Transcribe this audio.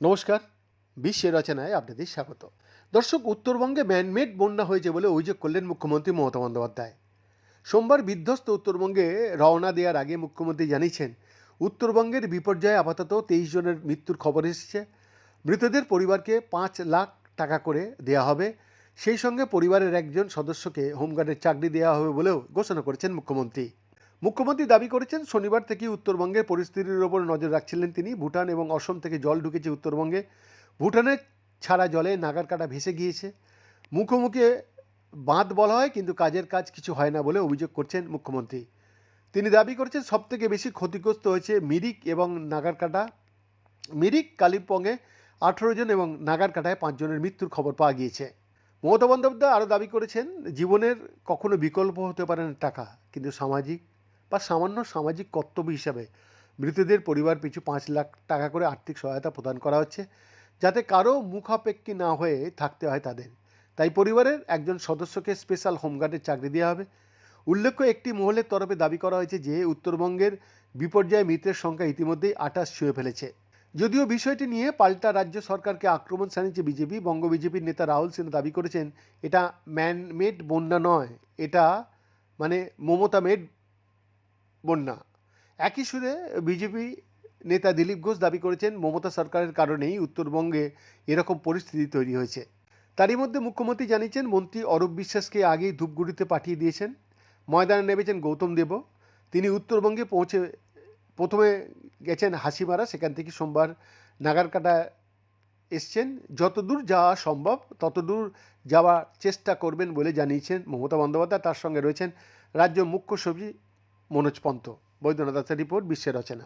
নমস্কার, বিশ্বের রচনায় আপনাদের স্বাগত। দর্শক, উত্তরবঙ্গে ম্যানমেড বন্যা হয়েছে বলে অভিযোগ করলেন মুখ্যমন্ত্রী মমতা বন্দ্যোপাধ্যায়। সোমবার বিধ্বস্ত উত্তরবঙ্গে রওনা দেওয়ার আগে মুখ্যমন্ত্রী জানিয়েছেন, উত্তরবঙ্গের বিপর্যয়ে আপাতত তেইশ জনের মৃত্যুর খবর এসেছে। মৃতদের পরিবারকে পাঁচ লাখ টাকা করে দেওয়া হবে। সেই সঙ্গে পরিবারের একজন সদস্যকে হোমগার্ডের চাকরি দেওয়া হবে বলেও ঘোষণা করেছেন মুখ্যমন্ত্রী। মুখ্যমন্ত্রী দাবি করেছেন, শনিবার থেকে উত্তরবঙ্গের পরিস্থিতির ওপর নজর রাখছিলেন তিনি। ভুটান এবং অসম থেকে জল ঢুকেছে উত্তরবঙ্গে। ভুটানের ছাড়া জলে নাগারকাটা ভেসে গিয়েছে। মুখোমুখি বাঁধ বলা হয়, কিন্তু কাজের কাজ কিছু হয় না বলে অভিযোগ করছেন মুখ্যমন্ত্রী। তিনি দাবি করেছেন, সবথেকে বেশি ক্ষতিগ্রস্ত হয়েছে মিরিক এবং নাগারকাটা। মিরিক, কালিম্পংয়ে আঠেরো জন এবং নাগারকাটায় পাঁচজনের মৃত্যুর খবর পাওয়া গিয়েছে। মমতা বন্দ্যোপাধ্যায় আরও দাবি করেছেন, জীবনের কখনো বিকল্প হতে পারে না টাকা, কিন্তু সামাজিক বা সামান্য সামাজিক কর্তব্য হিসাবে মৃতদের পরিবার পিছু পাঁচ লাখ টাকা করে আর্থিক সহায়তা প্রদান করা হচ্ছে, যাতে কারও মুখাপেক্ষী না হয়ে থাকতে হয় তাদের। তাই পরিবারের একজন সদস্যকে স্পেশাল হোমগার্ডের চাকরি দেওয়া হবে। উল্লেখ্য, একটি মহলের তরফে দাবি করা হয়েছে যে উত্তরবঙ্গের বিপর্যয়ে মৃতের সংখ্যা ইতিমধ্যেই আটাশ ছুঁয়ে ফেলেছে। যদিও বিষয়টি নিয়ে পাল্টা রাজ্য সরকারকে আক্রমণ শানিয়েছে বিজেপি, বঙ্গ বিজেপির নেতা রাহুল সিনহা দাবি করেছেন, এটা ম্যানমেড বন্যা নয়, এটা মানে মমতা মেড বন্যা একই সুরে বিজেপি নেতা দিলীপ ঘোষ দাবি করেছেন, মমতা সরকারের কারণেই উত্তরবঙ্গে এরকম পরিস্থিতি তৈরি হয়েছে। তারই মধ্যে মুখ্যমন্ত্রী জানিয়েছেন, মন্ত্রী অরূপ বিশ্বাসকে আগেই ধূপগুড়িতে পাঠিয়ে দিয়েছেন। ময়দানে নেমেছেন গৌতম দেব। তিনি উত্তরবঙ্গে পৌঁছে, প্রথমে গেছেন হাসিমারা, সেখান থেকে সোমবার নাগারকাটা এসছেন। যতদূর যাওয়া সম্ভব, ততদূর যাওয়ার চেষ্টা করবেন বলে জানিয়েছেন মমতা বন্দ্যোপাধ্যায়। তার সঙ্গে রয়েছেন রাজ্য মুখ্য সচিব মনোজ পন্ত বৈদ্যনাথ দাসের রিপোর্ট বিশ্বের রচনা।